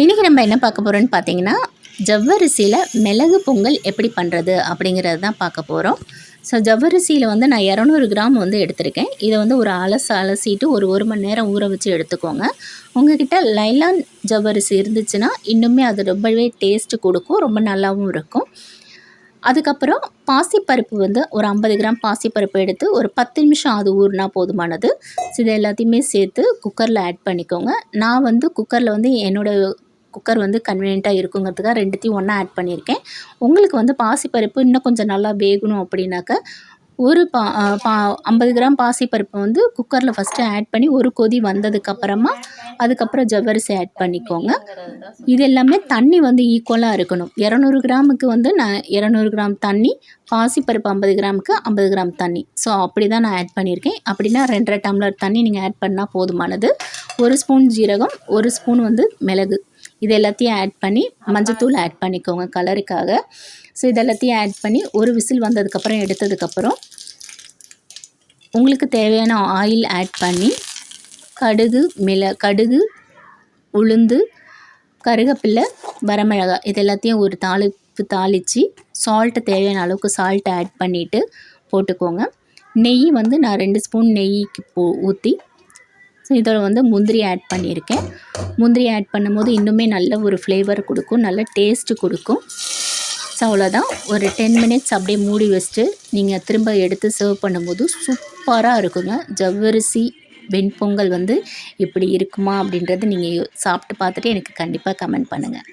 இன்றைக்கி நம்ம என்ன பார்க்க போகிறோன்னு பார்த்தீங்கன்னா ஜவ்வரிசியில் மிளகு பொங்கல் எப்படி பண்ணுறது அப்படிங்கிறது தான் பார்க்க போகிறோம் ஸோ ஜவ்வரிசியில் வந்து நான் இரநூறு கிராம் வந்து எடுத்திருக்கேன். இதை வந்து ஒரு அலசு அலசிட்டு ஒரு ஒரு மணி நேரம் ஊற வச்சு எடுத்துக்கோங்க. உங்ககிட்ட லைலான் ஜவ்வரிசி இருந்துச்சுன்னா இன்னுமே அது ரொம்பவே டேஸ்ட்டு கொடுக்கும் ரொம்ப நல்லாவும் இருக்கும். அதுக்கப்புறம் பாசிப்பருப்பு வந்து ஒரு ஐம்பது கிராம் பாசிப்பருப்பு எடுத்து ஒரு பத்து நிமிஷம் அது ஊறினா போதுமானது. ஸோ இது எல்லாத்தையுமே சேர்த்து குக்கரில் ஆட் பண்ணிக்கோங்க. நான் வந்து குக்கரில் வந்து என்னோடய குக்கர் வந்து கன்வீனியண்ட்டாக இருக்குங்கிறதுக்காக ரெண்டுத்தையும் ஒன்றா ஆட் பண்ணியிருக்கேன். உங்களுக்கு வந்து பாசிப்பருப்பு இன்னும் கொஞ்சம் நல்லா வேகணும் அப்படின்னாக்க ஒரு பா பா ஐம்பது கிராம் பாசிப்பருப்பை வந்து குக்கரில் ஃபஸ்ட்டு ஆட் பண்ணி ஒரு கொதி வந்ததுக்கப்புறமா அதுக்கப்புறம் ஜவ்வரிசி ஆட் பண்ணிக்கோங்க. இது எல்லாமே தண்ணி வந்து ஈக்குவலாக இருக்கணும். இரநூறு கிராமுக்கு வந்து நான் இரநூறு கிராம் தண்ணி பாசிப்பருப்பு ஐம்பது கிராமுக்கு ஐம்பது கிராம் தண்ணி. ஸோ அப்படி தான் நான் ஆட் பண்ணியிருக்கேன். அப்படின்னா ரெண்டரை டம்ளர் தண்ணி நீங்கள் ஆட் பண்ணால் போதுமானது. ஒரு ஸ்பூன் ஜீரகம் ஒரு ஸ்பூன் வந்து மிளகு. இது எல்லாத்தையும் ஆட் பண்ணி மஞ்சத்தூள் ஆட் பண்ணிக்கோங்க கலருக்காக ஸோ இது எல்லாத்தையும் ஆட் பண்ணி ஒரு விசில் வந்ததுக்கப்புறம் எடுத்ததுக்கப்புறம் உங்களுக்கு தேவையான ஆயில் ஆட் பண்ணி கடுகு மிள கடுகு உளுந்து கருகப்பில்லை வரமிளகாய் இது எல்லாத்தையும் ஒரு தாளிப்பு தாளித்து சால்ட்டு தேவையான அளவுக்கு சால்ட்டை ஆட் பண்ணிவிட்டு போட்டுக்கோங்க. நெய் வந்து நான் ரெண்டு ஸ்பூன் நெய்க்கு போ ஊற்றி ஸோ இதோட வந்து முந்திரி ஆட் பண்ணியிருக்கேன். முந்திரி ஆட் பண்ணும்போது இன்னுமே நல்ல ஒரு ஃப்ளேவர் கொடுக்கும் நல்ல டேஸ்ட்டு கொடுக்கும். ஸோ அவ்வளோதான் ஒரு டென் மினிட்ஸ் அப்படியே மூடி வச்சுட்டு நீங்கள் திரும்ப எடுத்து சர்வ் பண்ணும்போது சூப்பராக இருக்குங்க. ஜவ்வரிசி வெண்பொங்கல் வந்து இப்படி இருக்குமா அப்படின்றது நீங்கள் சாப்பிட்டு பார்த்துட்டு எனக்கு கண்டிப்பாக கமெண்ட் பண்ணுங்கள்